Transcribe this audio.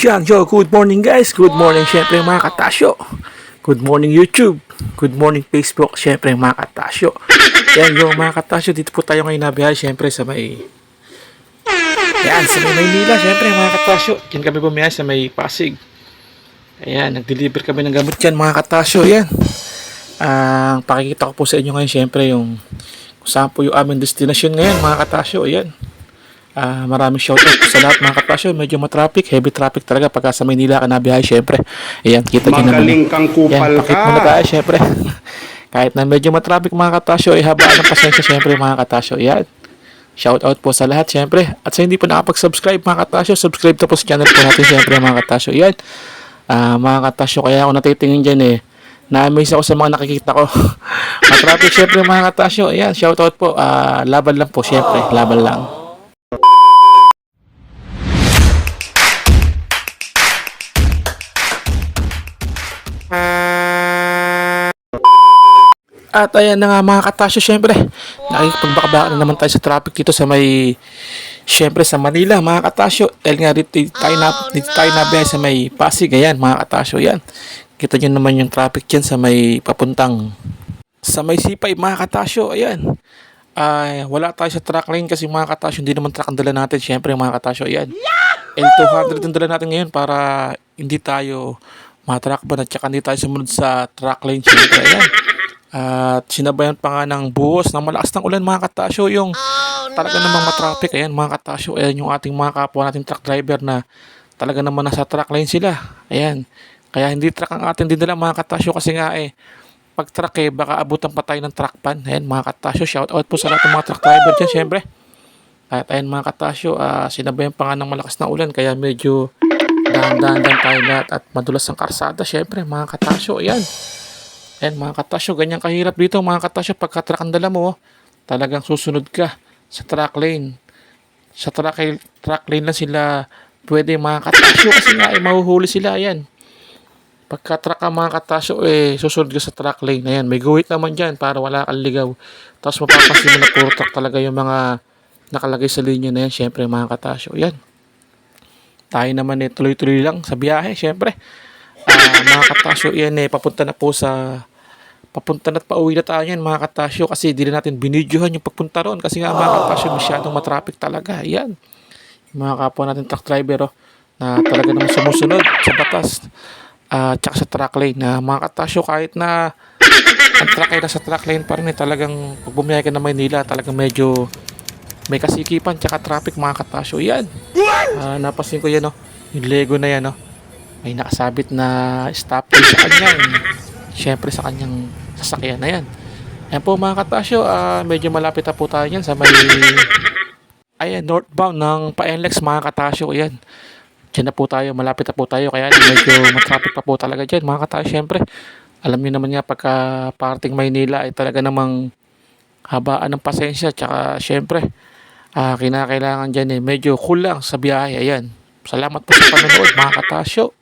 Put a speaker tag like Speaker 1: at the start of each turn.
Speaker 1: Yan, yo, good morning guys. Good morning syempre mga katasyo. Good morning YouTube. Good morning Facebook syempre mga katasyo. Yan, yo mga katasyo, dito po tayo ngayon nabiyahe syempre sa may Yan, sa may Maynila syempre mga katasyo. Yan kami bumiyahe sa may Pasig. Ayan, nag-deliver kami ng gamot yan mga katasyo. Yan. Ang pakikita ko po sa inyo ngayon syempre yung kung saan po yung aming destination ngayon mga katasyo. Ayan. Ah, maraming shoutout po sa lahat mga katasyo. Medyo matraffic, heavy traffic talaga pagka sa Maynila ka nabiyahe syempre. Ayan, kita nyo naman.
Speaker 2: Magaling kang kupal
Speaker 1: Yan, pakit
Speaker 2: ka.
Speaker 1: muna tayo syempre. Kahit na medyo matraffic mga katasyo, eh habaan ng pasensya syempre mga katasyo. Yan. Shoutout po sa lahat syempre. At sa hindi pa nakapag-subscribe mga katasyo, subscribe to po sa channel po natin syempre mga katasyo. Yan. Ah, mga katasyo, kaya ako natitingin dyan eh. Na-amaze ako sa mga nakikita ko. matraffic syempre mga katasyo. Ayan, shoutout po. Ah, laban lang po syempre. Laban lang. At ayan na nga mga katasyo, syempre, nakikipagbakabaka na naman tayo sa traffic dito sa may, syempre sa Manila, mga katasyo. Dahil nga dito tayo, na, dito tayo nabiyahe sa may Pasig, ayan mga katasyo, yan. Kita nyo naman yung traffic dyan sa may papuntang, sa may sipay mga katasyo, ayan. Ay, wala tayo sa track lane kasi mga katasyo, hindi naman truck ang dala natin, syempre mga katasyo, ayan. L200 ang dala natin ngayon para hindi tayo matrack ba at saka hindi tayo sumunod sa track lane, syempre, ayan. At sinabayan pa nga ng buhos ng malakas ng ulan mga katasyo yung talaga namang matraffic. Ayan mga katasyo, ayan yung ating mga kapwa nating truck driver na talaga naman nasa truck lane sila. Ayan. Kaya hindi truck ang ating dinala mga katasyo kasi nga eh pag truck eh baka abutan pa tayo ng truck pan. Ayan mga katasyo, shout out po sa lahat ng mga truck driver dyan syempre. At ayan mga katasyo, ah, sinabayan pa nga ng malakas na ulan kaya medyo dahan-dahan tayo lahat at madulas ang karsada syempre mga katasyo. Ayan. Ayan mga katasyo, ganyan kahirap dito mga katasyo pagka truck ang dala mo, oh, talagang susunod ka sa truck lane. Sa truck, truck lane lang sila pwede mga katasyo kasi nga eh, mahuhuli sila. Ayan. Pagka truck ka mga katasyo, eh, susunod ka sa truck lane. Ayan, may guhit naman dyan para wala kang ligaw. Tapos mapapansin mo na puro truck talaga yung mga nakalagay sa linya na yan. Siyempre mga katasyo, yan. Tayo naman eh, tuloy-tuloy lang sa biyahe, siyempre. Ah, mga katasyo, yan eh, papunta na po sa papunta na't pauwi na tayo yan mga katasyo kasi di na natin binidyohan yung pagpunta ron kasi nga mga katasyo masyadong matraffic talaga. Yan mga kapwa natin truck driver oh, na talaga naman sumusunod sa batas at tsaka sa truck lane na mga katasyo kahit na ang truck ay nasa truck lane pa rin eh, talagang pag bumiyay ka na Maynila talagang medyo may kasikipan tsaka traffic mga katasyo. Yan Ah, napasin ko yan oh yung Lego na yan oh. May nakasabit na stoplight sa kanya syempre sa kanyang sasakyan na yan. Ayan po mga katasyo, ah, medyo malapit na po tayo yan sa may ayan, northbound ng pa-NLEX mga katasyo. Ayan. Diyan na po tayo, malapit na po tayo. Kaya medyo matraffic pa po talaga dyan mga katasyo. Syempre, alam niyo naman nga pagka parting Maynila ay talaga namang habaan ng pasensya. Tsaka syempre, ah, kinakailangan dyan eh, medyo cool lang sa biyahe. Ayan. Salamat po sa panonood mga katasyo.